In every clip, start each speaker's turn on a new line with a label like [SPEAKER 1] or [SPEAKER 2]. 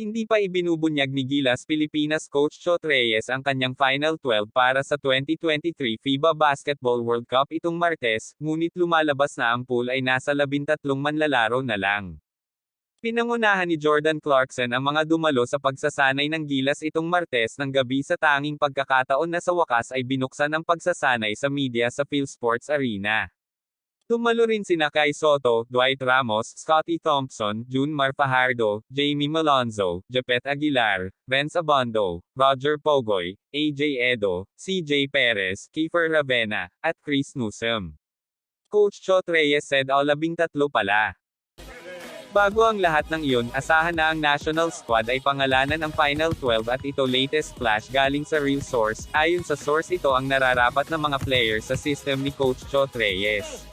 [SPEAKER 1] Hindi pa ibinubunyag ni Gilas Pilipinas coach Chot Reyes ang kanyang Final 12 para sa 2023 FIBA Basketball World Cup itong Martes, ngunit lumalabas na ang pool ay nasa 13 manlalaro na lang. Pinangunahan ni Jordan Clarkson ang mga dumalo sa pagsasanay ng Gilas itong Martes ng gabi sa tanging pagkakataon na sa wakas ay binuksan ang pagsasanay sa media sa PhilSports Arena. Tumalo rin sina Kai Soto, Dwight Ramos, Scotty Thompson, Junmar Fajardo, Jamie Malonzo, Japet Aguilar, Renz Abondo, Roger Pogoy, AJ Edo, CJ Perez, Kiefer Ravena, at Chris Newsom. Coach Chot Reyes said all labing tatlo pala. Bago ang lahat ng iyon, asahan na ang national squad ay pangalanan ang Final 12 at ito latest flash galing sa real source. Ayon sa source ito ang nararapat ng mga players sa system ni Coach Chot Reyes.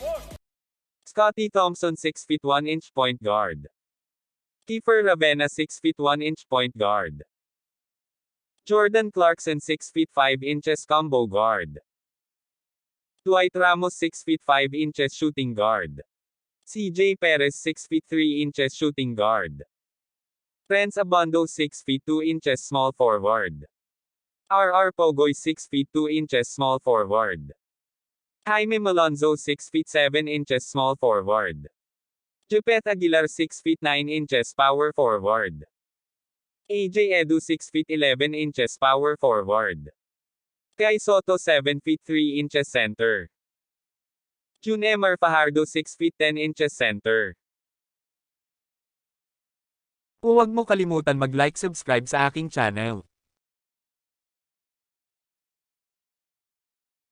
[SPEAKER 1] Scotty Thompson 6 feet 1 inch point guard. Kiefer Ravena 6 feet 1 inch point guard. Jordan Clarkson 6 feet 5 inches combo guard. Dwight Ramos 6 feet 5 inches shooting guard. CJ Perez 6 feet 3 inches shooting guard. Renz Abondo 6 feet 2 inches small forward. RR Pogoy 6 feet 2 inches small forward. Jaime Malonzo 6 feet 7 inches small forward. Jupet Aguilar 6 feet 9 inches power forward. AJ Edu 6 feet 11 inches power forward. Kai Soto 7 feet 3 inches center. June Emar Fajardo 6 feet 10 inches center.
[SPEAKER 2] Huwag mo kalimutan mag-like subscribe sa aking channel.